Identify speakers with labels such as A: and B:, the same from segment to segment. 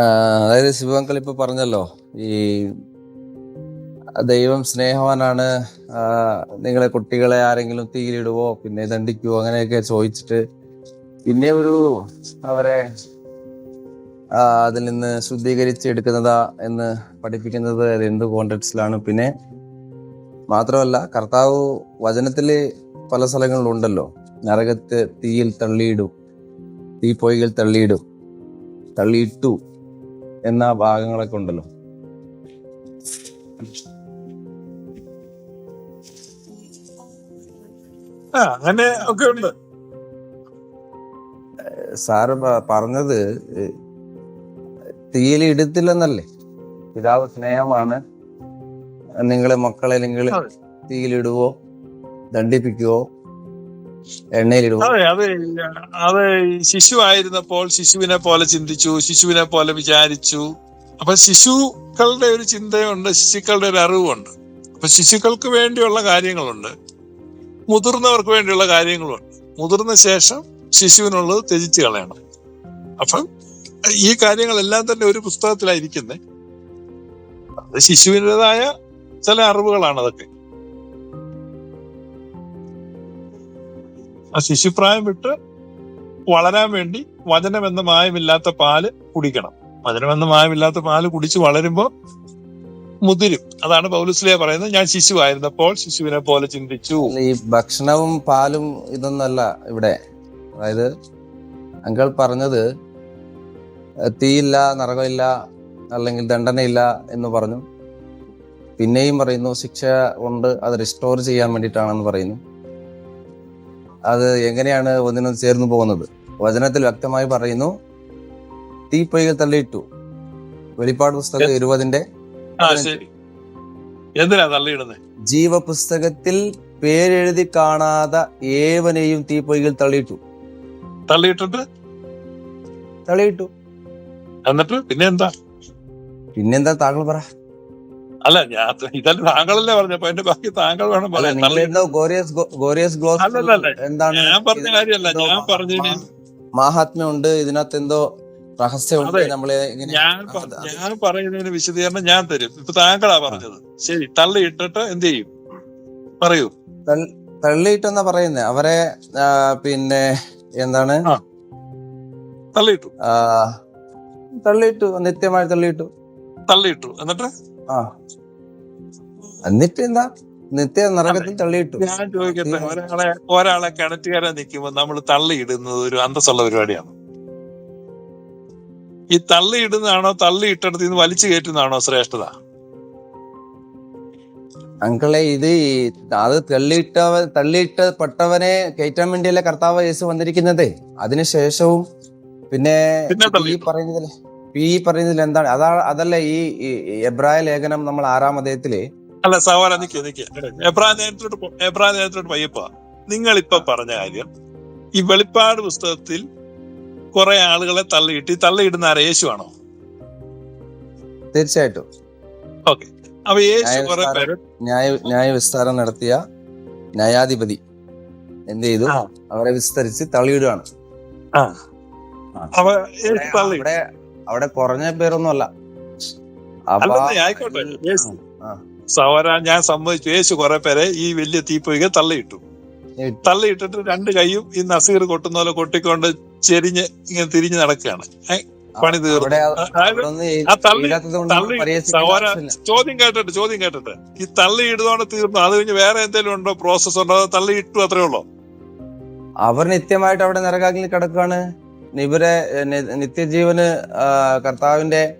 A: അതായത് ശിവങ്കൽ ഇപ്പൊ പറഞ്ഞല്ലോ ഈ ദൈവം സ്നേഹവാനാണ് നിങ്ങളെ കുട്ടികളെ ആരെങ്കിലും തീയിലിടുവോ പിന്നെ ദണ്ഡിക്കുവോ അങ്ങനെയൊക്കെ ചോദിച്ചിട്ട് പിന്നെ ഒരു അവരെ അതിൽ നിന്ന് ശുദ്ധീകരിച്ച് എടുക്കുന്നതാ എന്ന് പഠിപ്പിക്കുന്നത് അത് എന്ത് കോണ്ടക്സ്റ്റിലാണ് പിന്നെ മാത്രമല്ല കർത്താവ് വചനത്തിൽ പല സ്ഥലങ്ങളിലുണ്ടല്ലോ നരകത്ത് തീയിൽ തള്ളിയിടും തീ തീപ്പൊയ്കൾ തള്ളിയിടും തള്ളിയിട്ടു എന്ന ഭാഗങ്ങളൊക്കെ ഉണ്ടല്ലോ.
B: അങ്ങനെ ഒക്കെ ഉണ്ട്.
A: സാറ് പറഞ്ഞത് തീയിൽ ഇടത്തില്ലെന്നല്ലേ? പിതാവ് സ്നേഹമാണ്. നിങ്ങളെ മക്കളെ നിങ്ങൾ. തീയിലിടുവോ ദണ്ഡിപ്പിക്കുവോ? എണ്ണയിലിടുവോ?
B: അതെ അതെ അത് ശിശു ആയിരുന്നപ്പോൾ ശിശുവിനെ പോലെ ചിന്തിച്ചു ശിശുവിനെ പോലെ വിചാരിച്ചു. അപ്പൊ ശിശുക്കളുടെ ഒരു ചിന്തയുണ്ട് ശിശുക്കളുടെ ഒരു അറിവുണ്ട്. അപ്പൊ ശിശുക്കൾക്ക് വേണ്ടിയുള്ള കാര്യങ്ങളുണ്ട്. മുതിർന്നവർക്ക് വേണ്ടിയുള്ള കാര്യങ്ങളുണ്ട്. മുതിർന്ന ശേഷം ശിശുവിനുള്ളത് ത്യജിച്ച് കളയണം. അപ്പം ഈ കാര്യങ്ങളെല്ലാം തന്നെ ഒരു പുസ്തകത്തിലായിരിക്കുന്നത് അത് ശിശുവിന്റെതായ ചില അറിവുകളാണ് അതൊക്കെ. ആ ശിശുപ്രായം വിട്ട് വളരാൻ വേണ്ടി വചനം എന്ന മായമില്ലാത്ത പാൽ കുടിക്കണം. വചനം എന്ന മായമില്ലാത്ത പാൽ കുടിച്ച് വളരുമ്പോൾ മുതിരും. അതാണ് പൗലുസ്ലിയ പറയുന്നത് ഞാൻ ശിശു ആയിരുന്നപ്പോൾ ശിശുവിനെ പോലെ ചിന്തിച്ചു.
A: ഈ ഭക്ഷണവും പാലും ഇതൊന്നല്ല ഇവിടെ. അതായത് അങ്കൾ പറഞ്ഞത് തീയില്ല നരകമില്ല അല്ലെങ്കിൽ ദണ്ഡനയില്ല എന്ന് പറഞ്ഞു. പിന്നെയും പറയുന്നു ശിക്ഷ ഉണ്ട് അത് റിസ്റ്റോർ ചെയ്യാൻ വേണ്ടിയിട്ടാണെന്ന് പറയുന്നു. അത് എങ്ങനെയാണ് ഒന്നിനും ചേർന്ന് പോകുന്നത്? വചനത്തിൽ വ്യക്തമായി പറയുന്നു തീപ്പൊയ്കൾ തള്ളിയിട്ടു. വെളിപ്പാട് പുസ്തകം ഇരുപതിന്റെ
B: എന്തിനാ തള്ളിയിടുന്നത്
A: ജീവപുസ്തകത്തിൽ പേരെഴുതി കാണാതെ ഏവനെയും തീപ്പൊയ്കൾ തള്ളിയിട്ടു.
B: തള്ളിയിട്ടിട്ട്
A: തള്ളിയിട്ടു.
B: എന്നിട്ട് പിന്നെന്താ?
A: പിന്നെന്താ താങ്കൾ പറ?
B: അല്ല ഞാൻ ഇതല്ല താങ്കളല്ലേ പറഞ്ഞപ്പോ എന്റെ ബാക്കി താങ്കൾ വേണം പറയാൻ.
A: എന്താണ്
B: ഞാൻ പറഞ്ഞ കാര്യമല്ല. ഞാൻ പറഞ്ഞു
A: മാഹാത്മ്യമുണ്ട് ഇതിനകത്ത് എന്തോ രഹസ്യമുണ്ട്. നമ്മളെ
B: ഞാൻ പറയുന്നതിന് വിശദീകരണം ഞാൻ തരും. ഇപ്പൊ താങ്കളാ പറഞ്ഞത്. ശരി തള്ളിയിട്ടിട്ട് എന്ത് ചെയ്യും? പറയൂ.
A: തള്ളിയിട്ടെന്നാ പറയുന്നത് അവരെ പിന്നെ എന്താണ്.
B: തള്ളിയിട്ടു.
A: തള്ളിയിട്ടു നിത്യമായി തള്ളിയിട്ടു.
B: തള്ളിയിട്ടു. എന്നിട്ട്?
A: എന്നിട്ട് എന്താ നിത്യ നരകത്തിൽ തള്ളിയിട്ടു.
B: ഞാൻ ചോദിക്കട്ടെ ഒരാളെ ഒരാളെ കിണറ്റുകാരെ നിൽക്കുമ്പോൾ നമ്മൾ തള്ളിയിടുന്നത് ഒരു അന്തസ്സുള്ള പരിപാടിയാണ്? ഈ തള്ളിയിടുന്നതാണോ തള്ളിയിട്ടടുത്ത് നിന്ന് വലിച്ചു കയറ്റുന്നതാണോ ശ്രേഷ്ഠത?
A: അങ്കളെ ഇത് അത് തള്ളിയിട്ട തള്ളിയിട്ടപ്പെട്ടവനെ കയറ്റാൻ വേണ്ടിയല്ലേ കർത്താവ് യേശു വന്നിരിക്കുന്നത്? അതിനുശേഷവും പിന്നെ ഈ
B: തള്ളിയിട്ടു.
A: ഈ പറയുന്നതിൽ എന്താണ്? അതാ അതല്ല ഈ എബ്രായ ലേഖനം നമ്മൾ ആറാം അദ്ദേഹത്തിൽ
B: അല്ല സവാല നിക്ക് നിക്ക്. എബ്രാ നേരത്തോട്ട് പോ- എബ്രാ പയ്യപ്പ നിങ്ങൾ ഇപ്പൊ പറഞ്ഞ കാര്യം ഈ വെളിപ്പാട് പുസ്തകത്തിൽ കുറെ ആളുകളെ തള്ളിയിട്ട് തള്ളിയിടുന്ന ആരെ? യേശു ആണോ?
A: തീർച്ചയായിട്ടും.
B: ഓക്കെ. അപ്പൊ യേശു കുറെ പേര്
A: ന്യായ ന്യായ വിസ്താരം നടത്തിയ ന്യായാധിപതി എന്ത് ചെയ്തു? അവരെ വിസ്തരിച്ച് തള്ളിയിടുകയാണ്.
B: അപ്പൊ
A: അവിടെ- കുറഞ്ഞ പേരൊന്നും അല്ല അപ്പൊ
B: അല്ലെന്നേ ആയിക്കോട്ടെ യേശു
A: ആ.
B: സഹോദര ഞാൻ സമ്മതിച്ചു. യേശു കുറെ പേരെ ഈ വലിയ തീപ്പൊഴികെ തള്ളിയിട്ടു. തള്ളിയിട്ടിട്ട് രണ്ട് കൈയും ഈ നസീർ കൊട്ടുന്ന പോലെ കൊട്ടിക്കൊണ്ട് ചെരിഞ്ഞ് ഇങ്ങനെ തിരിഞ്ഞ് നടക്കുകയാണ് പണി തീർന്നു. ചോദ്യം കേട്ടിട്ട് ചോദ്യം കേട്ടിട്ട്. ഈ തള്ളി ഇടുന്നോണ്ട് തീർന്നു. അത് കഴിഞ്ഞ് വേറെ എന്തെങ്കിലും ഉണ്ടോ? പ്രോസസ് ഉണ്ടോ? തള്ളി ഇട്ടു അത്രേ ഉള്ളൂ?
A: അവർ നിത്യമായിട്ട് അവിടെ നരകാഗ്നി കിടക്കുകയാണ് ഇവരെ നിത്യജീവന് കർത്താവിന്റെ കർത്താവിന്റെ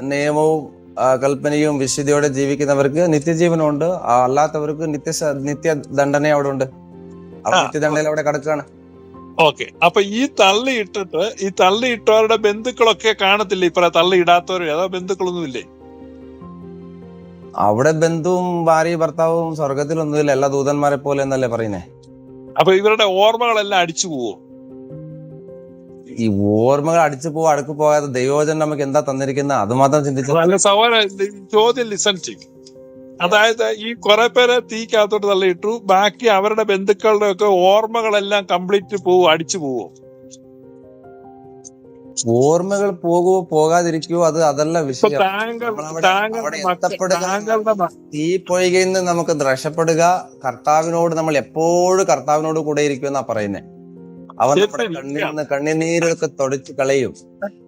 A: നിയമവും കൽപ്പനയും വിശുദ്ധിയോടെ ജീവിക്കുന്നവർക്ക് നിത്യജീവനുണ്ട്. അല്ലാത്തവർക്ക് നിത്യ നിത്യ ദണ്ഡന അവിടെ ഉണ്ട്. നിത്യദണ്ഡയിൽ അവിടെ കിടക്കുകയാണ്.
B: ഓക്കെ. അപ്പൊ ഈ തള്ളി ഇട്ടിട്ട് ഈ തള്ളി ഇട്ടവരുടെ ബന്ധുക്കളൊക്കെ കാണത്തില്ല? ഇപ്പറ തള്ളി ഇടാത്തവര് അതോ ബന്ധുക്കളൊന്നും ഇല്ലേ?
A: അവിടെ ബന്ധുവും ഭാര്യയും ഭർത്താവും സ്വർഗത്തിലൊന്നുമില്ല എല്ലാ ദൂതന്മാരെ പോലെ എന്നല്ലേ പറയുന്നേ?
B: അപ്പൊ ഇവരുടെ ഓർമ്മകളെല്ലാം അടിച്ചു പോവോ?
A: ഈ ഓർമ്മകൾ അടിച്ചു പോവാ അടുക്ക് പോകാതെ ദൈവോചനം നമുക്ക് എന്താ തന്നിരിക്കുന്ന? അത് മാത്രം ചിന്തിച്ചു
B: ഇത് ചോദ്യം ലിസൺ ചെയ്യും. അതായത് ഈ കുറെ പേരെ തീക്കകത്തോട്ട് തള്ളിയിട്ടു ബാക്കി അവരുടെ ബന്ധുക്കളുടെ ഒക്കെ ഓർമ്മകളെല്ലാം കംപ്ലീറ്റ് പോവും അടിച്ചു പോവോ?
A: ഓർമ്മകൾ പോകുവോ പോകാതിരിക്കുവോ അത് അതല്ല വിഷയം. തീ പൊയ്കയിൽ നിന്ന് നമുക്ക് രക്ഷപ്പെടുക. കർത്താവിനോട് നമ്മൾ എപ്പോഴും കർത്താവിനോട് കൂടെ ഇരിക്കുമെന്നാ പറയുന്നേ.
B: ശരി.
A: കണ്ണിൽ കണ്ണുനീരൊക്കെ തുടച്ചു കളയും.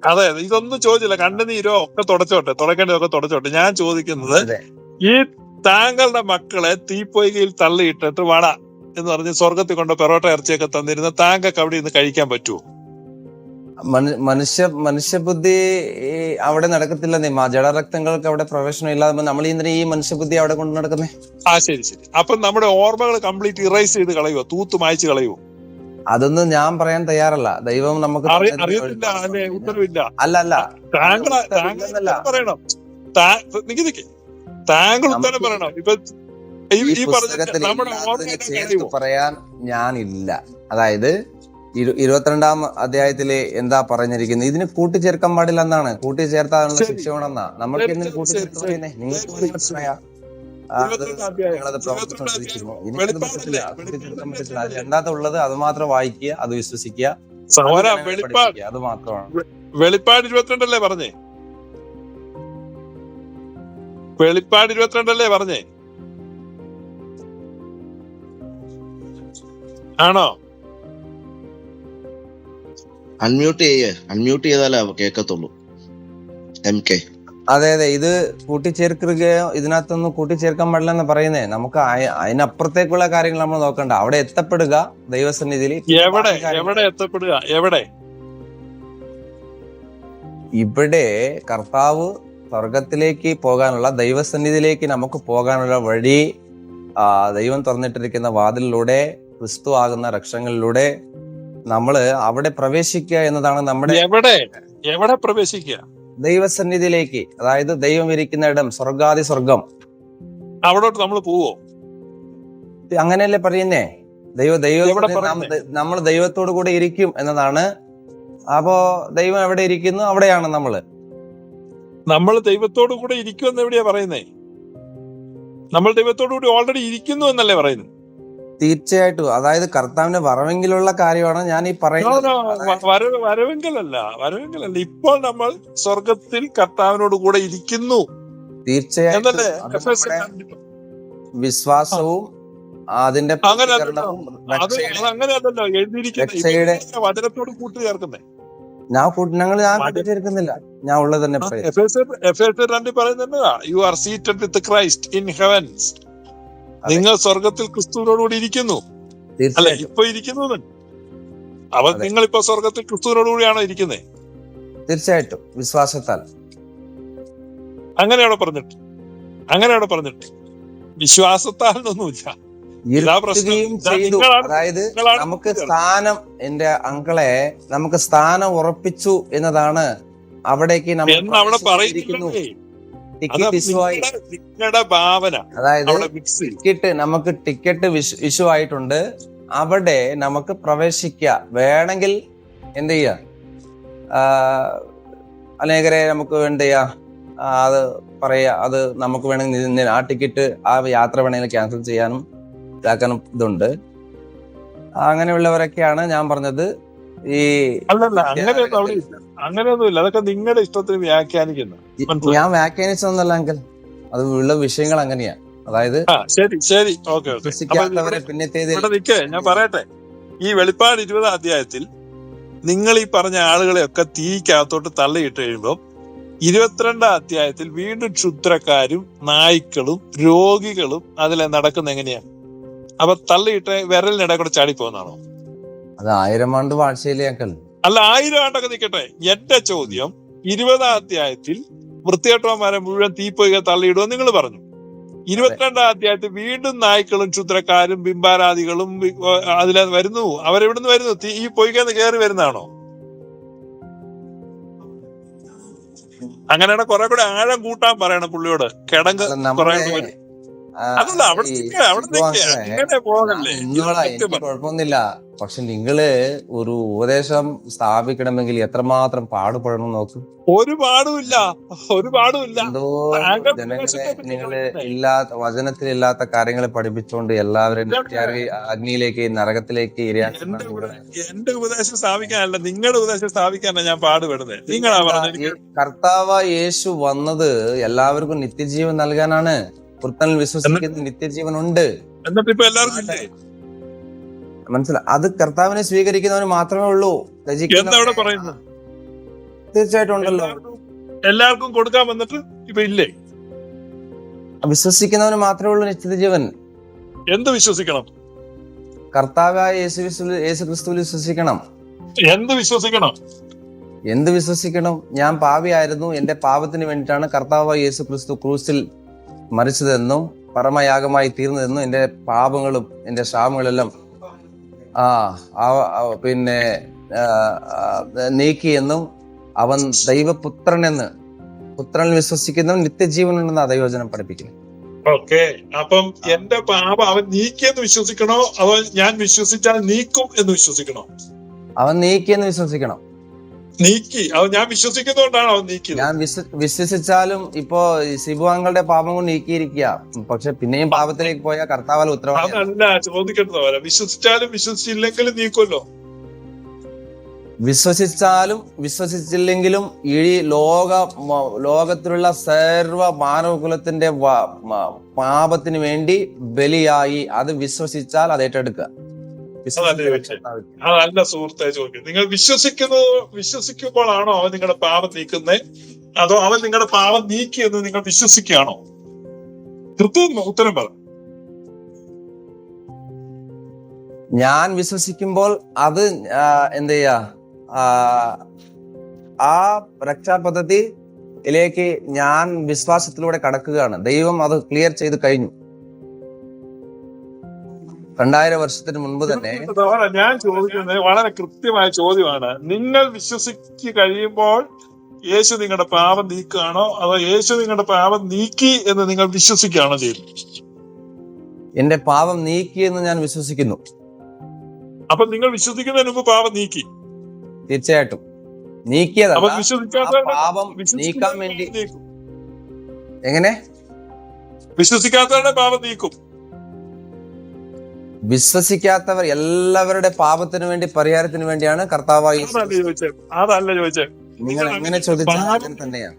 B: അതെ ഇതൊന്നും ചോദിച്ചില്ല. കണ്ണുനീരോ ഒക്കെ തുടച്ചോട്ടെ. തുടക്കേണ്ടതൊക്കെ തുടച്ചോട്ടെ. ഞാൻ ചോദിക്കുന്നത് ഈ താങ്കളുടെ മക്കളെ തീപ്പൊയ്കയിൽ തള്ളിയിട്ടിട്ട് വട എന്ന് പറഞ്ഞ് സ്വർഗത്തിൽ കൊണ്ട് പെറോട്ട ഇറച്ചിയൊക്കെ തന്നിരുന്ന താങ്കൾക്ക് അവിടെ ഇന്ന് കഴിക്കാൻ പറ്റുമോ
A: മനുഷ്യ മനുഷ്യബുദ്ധി അവിടെ നടക്കത്തില്ലെന്നേ മാ ജഡരക്തങ്ങൾക്ക് അവിടെ പ്രവേശനം ഇല്ലാതെ നമ്മൾ ഇന്നലെ ഈ മനുഷ്യബുദ്ധി അവിടെ കൊണ്ട് നടക്കുന്നേ?
B: ആ ശരി ശരി. അപ്പൊ നമ്മുടെ ഓർമ്മകൾ കംപ്ലീറ്റ് ഇറേസ് ചെയ്ത് കളയുമോ തൂത്ത് മായച്ച് കളയുമോ
A: അതൊന്നും ഞാൻ പറയാൻ തയ്യാറല്ല. ദൈവം നമുക്ക്
B: അറിയത്തില്ല
A: അല്ല? അല്ല
B: താങ്കൾ
A: ഉത്തരം
B: പറയണം. ഇപ്പൊ ഈ
A: പുസ്തകത്തിൽ പറയാൻ ഞാനില്ല. അതായത് ഇരു- ഇരുപത്തിരണ്ടാം അധ്യായത്തിൽ എന്താ പറഞ്ഞിരിക്കുന്നത്? ഇതിന് കൂട്ടിച്ചേർക്കാൻ പാടില്ല എന്നാണ്. കൂട്ടിച്ചേർത്താനുള്ള
B: ശിക്ഷണം
A: ശിക്ഷ വേണമെന്നാ.
B: നമ്മൾക്ക്
A: എന്തിനു കൂട്ടിച്ചേർത്ത് നിങ്ങൾക്ക്
B: ശരി,
A: പ്രവർത്തിച്ചുകൊണ്ടിരിക്കുന്നു അത് രണ്ടാമത്തെ ഉള്ളത് അത് മാത്രം വായിക്കുക അത് വിശ്വസിക്കുക. അത് മാത്രമാണ്.
B: വെളിപ്പാട് ഇരുപത്തിരണ്ടല്ലേ പറഞ്ഞേ? വെളിപ്പാട് ഇരുപത്തിരണ്ടല്ലേ പറഞ്ഞേ? ആണോ?
C: അൺമ്യൂട്ട് ചെയ്യേ. അൺമ്യൂട്ട് ചെയ്താലേ കേക്കത്തുള്ളൂ. എം കെ
A: അതെ അതെ. ഇത് കൂട്ടിച്ചേർക്കുകയോ ഇതിനകത്തൊന്നും കൂട്ടിച്ചേർക്കാൻ പാടില്ല എന്ന് പറയുന്നേ. നമുക്ക് അതിനപ്പുറത്തേക്കുള്ള കാര്യങ്ങൾ നമ്മൾ നോക്കണ്ട. അവിടെ എത്തപ്പെടുക ദൈവസന്നിധിയിൽ.
B: എവിടെ? എവിടെ എത്തപ്പെടുക? എവിടെ?
A: ഇവിടെ കർത്താവ് സ്വർഗത്തിലേക്ക് പോകാനുള്ള ദൈവസന്നിധിയിലേക്ക് നമുക്ക് പോകാനുള്ള വഴി ആ, ദൈവം തുറന്നിട്ടിരിക്കുന്ന വാതിലിലൂടെ ക്രിസ്തു ആകുന്ന രക്ഷങ്ങളിലൂടെ നമ്മൾ അവിടെ പ്രവേശിക്കുക എന്നതാണ് നമ്മുടെ
B: എവിടെ? എവിടെ പ്രവേശിക്കുക?
A: ദൈവസന്നിധിയിലേക്ക് അതായത് ദൈവം ഇരിക്കുന്ന ഇടം സ്വർഗാദി സ്വർഗം
B: അവിടോട്ട് നമ്മൾ പോവോ?
A: അങ്ങനെയല്ലേ പറയുന്നേ? ദൈവ ദൈവ നമ്മൾ ദൈവത്തോടു കൂടെ ഇരിക്കും എന്നതാണ്. അപ്പോ ദൈവം എവിടെ ഇരിക്കുന്നു? അവിടെയാണ് നമ്മൾ.
B: നമ്മൾ ദൈവത്തോടു കൂടെ ഇരിക്കും എന്ന് എവിടെയാ പറയുന്നേ? നമ്മൾ ദൈവത്തോടു കൂടി ഓൾറെഡി ഇരിക്കുന്നു എന്നല്ലേ പറയുന്നത്?
A: തീർച്ചയായിട്ടും. അതായത് കർത്താവിന്റെ വറവെങ്കിലുള്ള കാര്യമാണ് ഞാൻ ഈ പറയുന്നത്.
B: വരവ് വരവെങ്കിലല്ല വരവെങ്കിലല്ല. ഇപ്പോൾ നമ്മൾ സ്വർഗത്തിൽ കർത്താവിനോട് കൂടെ ഇരിക്കുന്നു.
A: തീർച്ചയായിട്ടും. വിശ്വാസവും അതിന്റെ
B: വചനത്തോട് കൂട്ടി ചേർക്കുന്നേ.
A: ഞാൻ ഞങ്ങൾ ഞാൻ. കൂട്ടിച്ചേർക്കുന്നില്ല. ഞാൻ ഉള്ളത് തന്നെ പറയാം.
B: എഫേസ്യർ എഫേസ്യർ പറയുന്നത് you are seated with Christ in heavens. നിങ്ങൾ സ്വർഗത്തിൽ ക്രിസ്തുവിനോട് കൂടി ഇരിക്കുന്നു. അല്ലെ? ഇപ്പൊ ഇരിക്കുന്നു അവ നിങ്ങൾ ഇപ്പൊ സ്വർഗത്തിൽ ക്രിസ്തുവിനോട് കൂടിയാണോ ഇരിക്കുന്നത്
A: തീർച്ചയായിട്ടും. വിശ്വാസത്താൽ.
B: അങ്ങനെയാണോ പറഞ്ഞിട്ട്? അങ്ങനെയാണ് പറഞ്ഞിട്ട്? വിശ്വാസത്താൽ ഒന്നുമില്ല
A: ചെയ്തു. അതായത് നമുക്ക് സ്ഥാനം എന്റെ അങ്കളെ നമുക്ക് സ്ഥാനം ഉറപ്പിച്ചു എന്നതാണ് അവിടേക്ക് നമ്മൾ
B: നിങ്ങളുടെ ഭാവന
A: അതായത് ടിക്കറ്റ് നമുക്ക് ടിക്കറ്റ് ഇഷ്യൂ ആയിട്ടുണ്ട്. അവിടെ നമുക്ക് പ്രവേശിക്ക. വേണമെങ്കിൽ എന്ത് ചെയ്യ? അനേകരെ നമുക്ക് എന്ത് അത് പറയുക അത് നമുക്ക് വേണമെങ്കിൽ ആ ടിക്കറ്റ് ആ യാത്ര വേണമെങ്കിൽ ക്യാൻസൽ ചെയ്യാനും ഇതാക്കാനും ഇതുണ്ട്. അങ്ങനെയുള്ളവരൊക്കെയാണ് ഞാൻ പറഞ്ഞത്. ഈ
B: അല്ലല്ല അങ്ങനെയൊന്നും അവിടെ ഇല്ല. അങ്ങനെയൊന്നുമില്ല. അതൊക്കെ നിങ്ങളുടെ ഇഷ്ടത്തിന് വ്യാഖ്യാനിക്കുന്നു.
A: ഞാൻ വ്യാഖ്യാനിച്ചതൊന്നല്ല അങ്കൽ അത് ഉള്ള വിഷയങ്ങൾ അങ്ങനെയാ. അതായത്
B: ശരി ശരി. ഓക്കെ നിൽക്കേ ഞാൻ പറയട്ടെ. ഈ വെളിപ്പാട് ഇരുപതാം അധ്യായത്തിൽ നിങ്ങൾ ഈ പറഞ്ഞ ആളുകളെയൊക്കെ തീക്കകത്തോട്ട് തള്ളിയിട്ട് കഴിയുമ്പോൾ ഇരുപത്തിരണ്ടാം അധ്യായത്തിൽ വീണ്ടും ക്ഷുദ്രക്കാരും നായ്ക്കളും രോഗികളും അതിലെ നടക്കുന്ന എങ്ങനെയാ? അപ്പൊ തള്ളിയിട്ട് വിരലിനിടെ കൂടെ ചാടിപ്പോകുന്നതാണോ?
A: അത് ആയിരം ആണ്ട് വാഴ്ചയിലേക്കൽ
B: അല്ല ആയിരം ആണ്ടൊക്കെ നിൽക്കട്ടെ എന്റെ ചോദ്യം ഇരുപതാം അധ്യായത്തിൽ വൃത്തികെട്ടവന്മാരെ മുഴുവൻ തീപ്പൊയ്ക തള്ളിയിടുമെന്ന് നിങ്ങൾ പറഞ്ഞു. ഇരുപത്തിരണ്ടാം അധ്യായത്തിൽ വീണ്ടും നായ്ക്കളും ക്ഷുദ്രക്കാരും ബിംബാരാദികളും അതിൽ അതിലെ വരുന്നു. അവരെവിടുന്ന് വരുന്നു? തീ- ഈ പൊയ്കന്ന് കയറി വരുന്നതാണോ? അങ്ങനെയാണ് കുറെ കൂടെ ആഴം കൂട്ടാൻ പറയണം പുള്ളിയോട്. കിടങ്ങ് കുറെ അതല്ല അവിടെ അവിടെ പോകല്ലേ.
A: കുഴപ്പമൊന്നുമില്ല. പക്ഷെ നിങ്ങൾ ഒരു ഉപദേശം സ്ഥാപിക്കണമെങ്കിൽ എത്രമാത്രം പാടുപെടണം നോക്ക്.
B: ഒരു പാടുമില്ല. ഒരു പാടുമില്ല.
A: എന്തോ ജനങ്ങളെ
B: നിങ്ങൾ
A: ഇല്ലാത്ത വചനത്തിലില്ലാത്ത കാര്യങ്ങളെ പഠിപ്പിച്ചുകൊണ്ട് എല്ലാവരും അഗ്നിയിലേക്ക് നരകത്തിലേക്ക്
B: എന്റെ ഉപദേശം സ്ഥാപിക്കാനല്ല നിങ്ങളുടെ ഉപദേശം സ്ഥാപിക്കാനാണ് ഞാൻ പാടുപെടുന്നത് നിങ്ങളാ പറഞ്ഞത്
A: കർത്താവ് യേശു വന്നത് എല്ലാവർക്കും നിത്യജീവൻ നൽകാനാണ്. പുത്തനിൽ വിശ്വസിക്കുന്ന നിത്യജീവൻ ഉണ്ട്
B: എന്നിട്ട് ഇപ്പൊ എല്ലാവർക്കും
A: മനസ്സിലായി അത് കർത്താവിനെ സ്വീകരിക്കുന്നവന് മാത്രമേ ഉള്ളൂ.
B: പറയുന്നു
A: തീർച്ചയായിട്ടും ഉണ്ടല്ലോ.
B: എല്ലാവർക്കും കൊടുക്കാൻ വന്നിട്ട് ഇപ്പൊ ഇല്ലേ?
A: വിശ്വസിക്കുന്നവന് മാത്രമേ ഉള്ളൂ നിശ്ചിത ജീവൻ.
B: എന്ത് വിശ്വസിക്കണം?
A: കർത്താവായ യേശു ക്രിസ്തുവിൽ വിശ്വസിക്കണം.
B: എന്ത് വിശ്വസിക്കണം?
A: എന്ത് വിശ്വസിക്കണം? ഞാൻ പാവിയായിരുന്നു. എന്റെ പാപത്തിന് വേണ്ടിയിട്ടാണ് കർത്താവായ യേശു ക്രിസ്തു ക്രൂസിൽ മരിച്ചതെന്നും പരമയാഗമായി തീർന്നതെന്നും എന്റെ പാപങ്ങളും എന്റെ ശാപങ്ങളെല്ലാം ആ പിന്നെ നീക്കിയെന്നും അവൻ ദൈവപുത്രനെന്ന് പുത്രനിൽ വിശ്വസിക്കുന്നവൻ നിത്യജീവനുണ്ടെന്ന് ദൈവജനം പഠിപ്പിക്കുന്നു.
B: ഓക്കെ അപ്പം എന്റെ പാപം അവൻ നീക്കിയെന്ന് വിശ്വസിക്കണോ? അതോ ഞാൻ വിശ്വസിച്ചാൽ നീക്കും എന്ന് വിശ്വസിക്കണോ?
A: അവൻ നീക്കിയെന്ന് വിശ്വസിക്കണം.
B: നീക്കി. ഞാൻ വിശ്വസിക്കുന്നതുകൊണ്ടാണ് അവൻ നീക്കിയത്.
A: ഞാൻ വിശ്വ വിശ്വസിച്ചാലും ഇപ്പോ ഈ സിബുവാങ്ങളുടെ പാപം കൊണ്ട് നീക്കിയിരിക്കുക. പക്ഷെ പിന്നെയും പാപത്തിലേക്ക് പോയാൽ കർത്താവാൽ ഉത്തരവാദിയാണ്.
B: അതല്ല ചോദിക്കേണ്ടത് പോലെ വിശ്വസിച്ചാലും വിശ്വസിച്ചില്ലെങ്കിലും നീക്കുമല്ലോ.
A: വിശ്വസിച്ചാലും വിശ്വസിച്ചില്ലെങ്കിലും ഈ ലോക ലോകത്തിലുള്ള സർവ മാനവകുലത്തിന്റെ പാപത്തിന് വേണ്ടി ബലിയായി അത് വിശ്വസിച്ചാൽ അത് ഏറ്റെടുക്കുക.
B: അതല്ലേ നല്ല സുഹൃത്തായി സുഹൃത്തെ ചോദിക്കും നിങ്ങൾ വിശ്വസിക്കുന്നു വിശ്വസിക്കുമ്പോഴാണോ അവൻ നിങ്ങളുടെ പാപം നീക്കുന്നത് അതോ അവൻ നിങ്ങളുടെ പാപം നീക്കിയെന്ന് നിങ്ങൾ വിശ്വസിക്കുകയാണോ? കൃത്യം ഉത്തരം പറ.
A: ഞാൻ വിശ്വസിക്കുമ്പോൾ അത് എന്ത് ചെയ്യാ? ആ, ആ രക്ഷാപദ്ധതിയിലേക്ക് ഞാൻ വിശ്വാസത്തിലൂടെ കടക്കുകയാണ്. ദൈവം അത് ക്ലിയർ ചെയ്ത് കഴിഞ്ഞു. രണ്ടായിരം വർഷത്തിന് മുൻപ് തന്നെ
B: ഞാൻ ചോദിക്കുന്നത് വളരെ കൃത്യമായ ചോദ്യമാണ്. നിങ്ങൾ വിശ്വസിച്ച് കഴിയുമ്പോൾ യേശു നിങ്ങളുടെ പാപം നീക്കുകയാണോ? അതോ യേശു നിങ്ങളുടെ പാപം നീക്കി എന്ന് നിങ്ങൾ വിശ്വസിക്കുകയാണോ ചെയ്യുന്നത്?
A: എന്റെ പാപം നീക്കി എന്ന് ഞാൻ വിശ്വസിക്കുന്നു.
B: അപ്പൊ നിങ്ങൾ വിശ്വസിക്കുന്നതിന് മുമ്പ് പാപം നീക്കി.
A: തീർച്ചയായിട്ടും.
B: നീക്കിയത്
A: നീക്കിയതല്ല പാപം നീക്കാൻ വേണ്ടി എങ്ങനെ?
B: വിശ്വസിക്കാത്തവരുടെ പാപം നീക്കും.
A: വിശ്വസിക്കാത്തവർ എല്ലാവരുടെ പാപത്തിന് വേണ്ടി പരിഹാരത്തിന് വേണ്ടിയാണ് കർത്താവായി
B: അതല്ല ചോദിച്ചേ
A: നിങ്ങൾ എങ്ങനെ ചോദിച്ചാൽ തന്നെയാണ്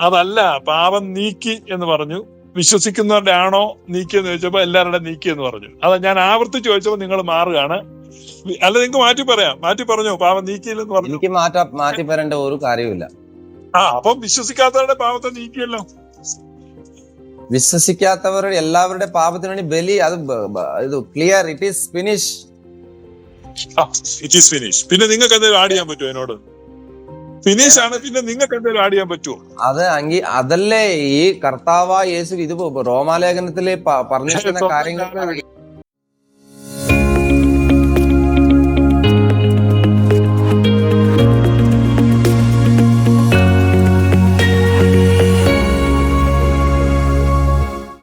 B: അതല്ല പാപം നീക്കി എന്ന് പറഞ്ഞു. വിശ്വസിക്കുന്നവരുടെ ആണോ നീക്കി എന്ന് ചോദിച്ചപ്പോ എല്ലാവരുടെ നീക്കി എന്ന് പറഞ്ഞു. അത് ഞാൻ ആവർത്തിച്ച് ചോദിച്ചപ്പോ നിങ്ങൾ മാറുകയാണ്. അല്ല നിങ്ങൾക്ക് മാറ്റി പറയാം. മാറ്റി പറഞ്ഞു പാപം നീക്കിയില്ലെന്ന് പറഞ്ഞു.
A: എനിക്ക് മാറ്റി പറയേണ്ട ഒരു കാര്യമില്ല
B: ആ അപ്പം വിശ്വസിക്കാത്തവരുടെ പാപത്തെ നീക്കിയല്ലോ.
A: വിശ്വസിക്കാത്തവരുടെ എല്ലാവരുടെ പാപത്തിന് വേണ്ടി ബലി അത് ഇത് clear it is finish
B: it is finish പിന്നെ നിങ്ങൾക്ക് എന്തെങ്കിലും ആഡ് ചെയ്യാൻ പറ്റുമോ എന്നോട്? ഫിനിഷ് ആണ് പിന്നെ നിങ്ങൾക്ക് എന്തെങ്കിലും ആഡ് ചെയ്യാൻ പറ്റുമോ?
A: അത് അങ്കി അതല്ലേ ഈ കർത്താവ യേശു ഇത് റോമാലേഖനത്തിലെ പറഞ്ഞിരിക്കുന്ന കാര്യങ്ങൾ